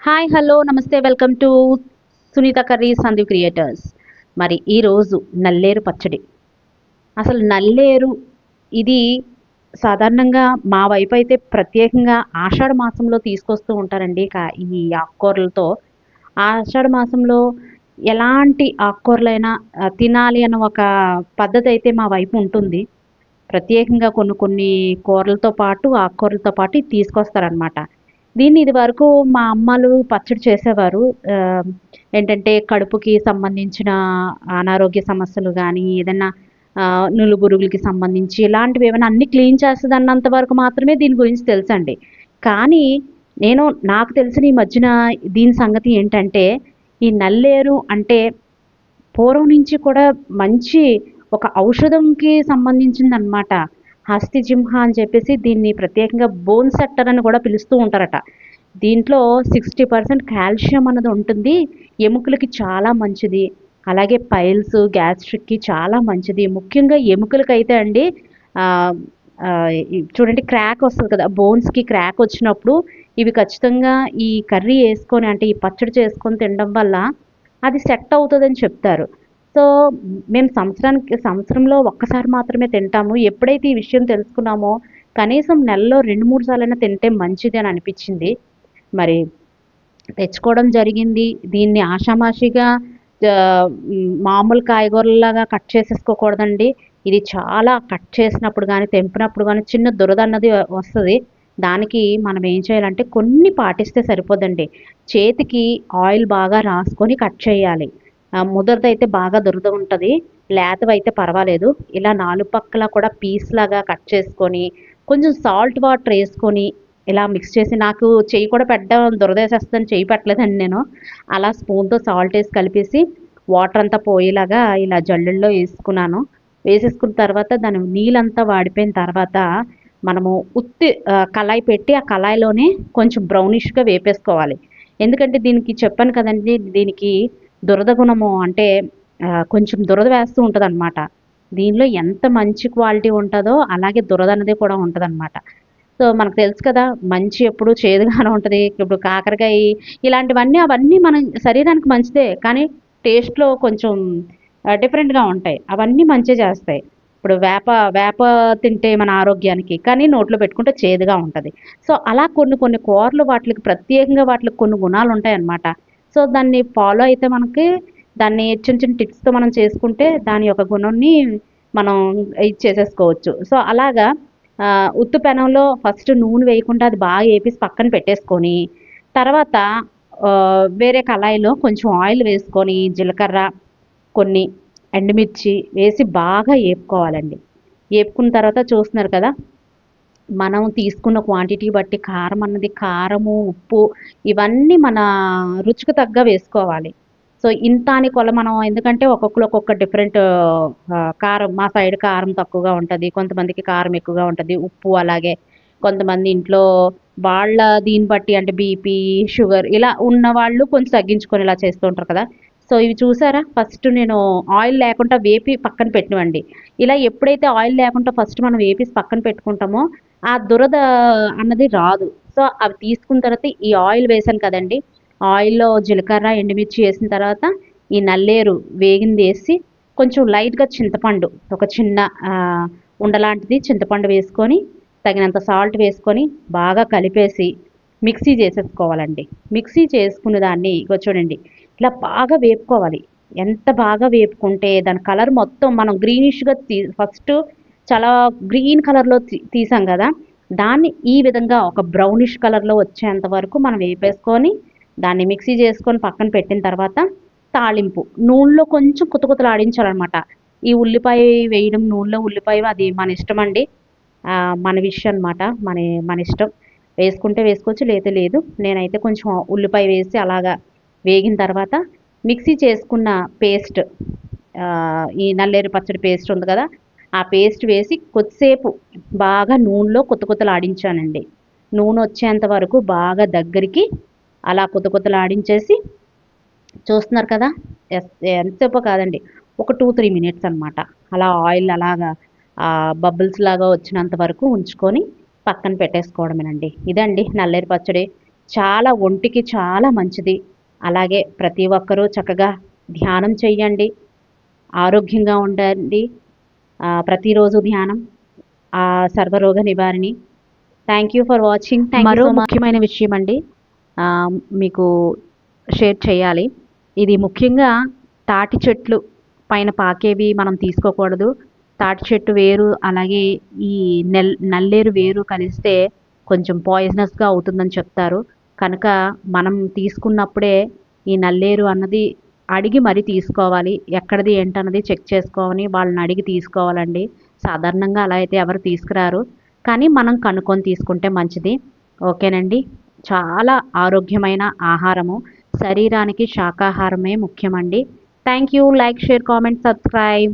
Hi hello namaste welcome to Sunitha curry Sandeep creators మరి ఈరోజు నల్లేరు పచ్చడి. అసలు నల్లేరు ఇది సాధారణంగా మా వైపు అయితే ప్రత్యేకంగా ఆషాఢ మాసంలో తీసుకొస్తూ ఉంటారండి. ఈ ఆకుకూరలతో ఆషాఢ మాసంలో ఎలాంటి ఆకుకూరలైనా తినాలి అన్న ఒక పద్ధతి అయితే మా వైపు ఉంటుంది. ప్రత్యేకంగా కొన్ని కొన్ని కూరలతో పాటు ఆకుకూరలతో పాటు తీసుకొస్తారనమాట దీన్ని ఇది వరకు మా అమ్మలు పచ్చడి చేసేవారు. ఏంటంటే కడుపుకి సంబంధించిన అనారోగ్య సమస్యలు కానీ ఏదైనా నులుబురుగులకి సంబంధించి ఇలాంటివి ఏమైనా అన్ని క్లీన్ చేస్తుంది అన్నంత వరకు మాత్రమే దీని గురించి తెలుసండి. కానీ నేను నాకు తెలిసిన ఈ మధ్యన దీని సంగతి ఏంటంటే ఈ నల్లేరు అంటే పూర్వం నుంచి కూడా మంచి ఒక ఔషధంకి సంబంధించింది హస్తి హస్తిజింహ అని చెప్పేసి దీన్ని ప్రత్యేకంగా బోన్ సెట్టర్ అని కూడా పిలుస్తూ ఉంటారట. దీంట్లో సిక్స్టీ పర్సెంట్ కాల్షియం అన్నది ఉంటుంది. ఎముకలకి చాలా మంచిది. అలాగే పైల్స్ గ్యాస్ట్రిక్కి చాలా మంచిది. ముఖ్యంగా ఎముకలకైతే అండి చూడండి క్రాక్ వస్తుంది కదా బోన్స్కి క్రాక్ వచ్చినప్పుడు ఇవి ఖచ్చితంగా ఈ కర్రీ వేసుకొని అంటే ఈ పచ్చడి చేసుకొని తినడం వల్ల అది సెట్ అవుతుందని చెప్తారు. సో మేము సంవత్సరానికి సంవత్సరంలో ఒక్కసారి మాత్రమే తింటాము. ఎప్పుడైతే ఈ విషయం తెలుసుకున్నామో కనీసం నెలలో రెండు మూడు సార్లైనా తింటే మంచిది అని అనిపించింది. మరి తెచ్చుకోవడం జరిగింది. దీన్ని ఆషామాషిగా మామూలు కాయగూరలాగా కట్ చేసేసుకోకూడదండి. ఇది చాలా కట్ చేసినప్పుడు కానీ తెంపినప్పుడు కానీ చిన్న దురద అన్నది వస్తుంది. దానికి మనం ఏం చేయాలంటే కొన్ని పాటిస్తే సరిపోదండి. చేతికి ఆయిల్ బాగా రాసుకొని కట్ చేయాలి. ఆ, ముదరదైతే బాగా దురద ఉంటుంది. లేతవైతే పర్వాలేదు. ఇలా నాలుగు పక్కల కూడా పీస్ లాగా కట్ చేసుకొని కొంచెం సాల్ట్ వాటర్ వేసుకొని ఇలా మిక్స్ చేసి నాకు చెయ్యి కూడా పెట్టడం దురదేసేస్తుందని చెయ్యి పెట్టలేదండి నేను. అలా స్పూన్తో సాల్ట్ వేసి కలిపేసి వాటర్ అంతా పోయేలాగా ఇలా జల్లుల్లో వేసుకున్నాను. వేసేసుకున్న తర్వాత దాని నీళ్ళంతా వాడిపోయిన తర్వాత మనము ఉత్తి కళాయి పెట్టి ఆ కళాయిలోనే కొంచెం బ్రౌనిష్గా వేపేసుకోవాలి. ఎందుకంటే దీనికి చెప్పాను కదండి దీనికి దురద గుణము అంటే కొంచెం దురద వేస్తూ ఉంటుంది అనమాట దీనిలో ఎంత మంచి క్వాలిటీ ఉంటుందో అలాగే దురద అనేది కూడా ఉంటుంది అనమాట సో మనకు తెలుసు కదా మంచి ఎప్పుడు చేదుగానే ఉంటుంది. ఇప్పుడు కాకరకాయ ఇలాంటివన్నీ అవన్నీ మన శరీరానికి మంచిదే. కానీ టేస్ట్లో కొంచెం డిఫరెంట్గా ఉంటాయి. అవన్నీ మంచి చేస్తాయి. ఇప్పుడు వేప వేప తింటే మన ఆరోగ్యానికి కానీ నోట్లో పెట్టుకుంటే చేదుగా ఉంటుంది. సో అలా కొన్ని కొన్ని కూరలు వాటికి ప్రత్యేకంగా వాటికి కొన్ని గుణాలు ఉంటాయి అన్నమాట సో దాన్ని ఫాలో అయితే మనకి దాన్ని చిన్న చిన్న టిప్స్తో మనం చేసుకుంటే దాని యొక్క గుణాన్ని మనం ఇది చేసేసుకోవచ్చు. సో అలాగా ఉత్తు పెనంలో ఫస్ట్ నూనె వేయకుండా అది బాగా వేపేసి పక్కన పెట్టేసుకొని తర్వాత వేరే కళాయిలో కొంచెం ఆయిల్ వేసుకొని జీలకర్ర కొన్ని ఎండుమిర్చి వేసి బాగా వేపుకోవాలండి. వేపుకున్న తర్వాత చూస్తున్నారు కదా మనం తీసుకున్న క్వాంటిటీ బట్టి కారం అన్నది కారము ఉప్పు ఇవన్నీ మన రుచికి తగ్గ వేసుకోవాలి. సో ఇంత అని కొల మనం ఎందుకంటే ఒక్కొక్కరు ఒక్కొక్క డిఫరెంట్ కారం మా సైడ్ కారం తక్కువగా ఉంటుంది కొంతమందికి కారం ఎక్కువగా ఉంటుంది ఉప్పు అలాగే కొంతమంది ఇంట్లో వాళ్ళ దీన్ని బట్టి అంటే బీపీ షుగర్ ఇలా ఉన్న వాళ్ళు కొంచెం తగ్గించుకొని ఇలా చేస్తూ ఉంటారు కదా. సో ఇవి చూసారా? ఫస్ట్ నేను ఆయిల్ లేకుండా వేపి పక్కన పెట్టినవండి. ఇలా ఎప్పుడైతే ఆయిల్ లేకుండా ఫస్ట్ మనం వేపి పక్కన పెట్టుకుంటామో ఆ దురద అన్నది రాదు. సో అవి తీసుకున్న తర్వాత ఈ ఆయిల్ వేసాను కదండి. ఆయిల్లో జీలకర్ర ఎండుమిర్చి వేసిన తర్వాత ఈ నల్లేరు వేగింది వేసి కొంచెం లైట్గా చింతపండు ఒక చిన్న ఉండలాంటిది చింతపండు వేసుకొని తగినంత సాల్ట్ వేసుకొని బాగా కలిపేసి మిక్సీ చేసేసుకోవాలండి. మిక్సీ చేసుకున్న దాన్ని ఇగో చూడండి ఇలా బాగా వేపుకోవాలి. ఎంత బాగా వేపుకుంటే దాని కలర్ మొత్తం మనం గ్రీనిష్గా తీ ఫస్ట్ చాలా గ్రీన్ కలర్లో తీ తీసాం కదా. దాన్ని ఈ విధంగా ఒక బ్రౌనిష్ కలర్లో వచ్చేంత వరకు మనం వేపేసుకొని దాన్ని మిక్సీ చేసుకొని పక్కన పెట్టిన తర్వాత తాళింపు నూనెలో కొంచెం కుతకుతలాడించాలన్నమాట ఈ ఉల్లిపాయ వేయడం నూనెలో ఉల్లిపాయ అది మన ఇష్టం అండి. మన విషయం అనమాట మన మన ఇష్టం. వేసుకుంటే వేసుకోవచ్చు లేదా లేదు. నేనైతే కొంచెం ఉల్లిపాయ వేసి అలాగా వేగిన తర్వాత మిక్సీ చేసుకున్న పేస్ట్ ఈ నల్లేరు పచ్చడి పేస్ట్ ఉంది కదా ఆ పేస్ట్ వేసి కొద్దిసేపు బాగా నూనెలో కొత్త కొత్తలాడించానండి. నూనె వచ్చేంత వరకు బాగా దగ్గరికి అలా కొత్త కొత్తలాడించేసి చూస్తున్నారు కదా ఎస్ ఎంతసేపు కాదండి ఒక టూ త్రీ మినిట్స్ అనమాట అలా ఆయిల్ అలాగా బబుల్స్ లాగా వచ్చినంత వరకు ఉంచుకొని పక్కన పెట్టేసుకోవడమేనండి. ఇదండి నల్లేరు పచ్చడి. చాలా ఒంటికి చాలా మంచిది. అలాగే ప్రతి ఒక్కరూ చక్కగా ధ్యానం చేయండి ఆరోగ్యంగా ఉండండి. ప్రతిరోజు ధ్యానం ఆ సర్వరోగ నివారణి. థ్యాంక్ యూ ఫర్ వాచింగ్ మరో ముఖ్యమైన విషయం అండి మీకు షేర్ చేయాలి. ఇది ముఖ్యంగా తాటి చెట్లు పైన పాకేవి మనం తీసుకోకూడదు. తాటి చెట్టు వేరు అలాగే ఈ నెల్ నల్లేరు వేరు కలిస్తే కొంచెం పాయిజనస్గా అవుతుందని చెప్తారు. కనుక మనం తీసుకున్నప్పుడే ఈ నల్లేరు అన్నది అడిగి మరీ తీసుకోవాలి. ఎక్కడిది ఏంటన్నది చెక్ చేసుకోవాలి వాళ్ళని అడిగి తీసుకోవాలండి. సాధారణంగా అలా అయితే ఎవరు తీసుకురారు. కానీ మనం కనుక్కొని తీసుకుంటే మంచిది. ఓకేనండి? చాలా ఆరోగ్యమైన ఆహారము. శరీరానికి శాకాహారమే ముఖ్యమండి. Thank you. Like share comment subscribe.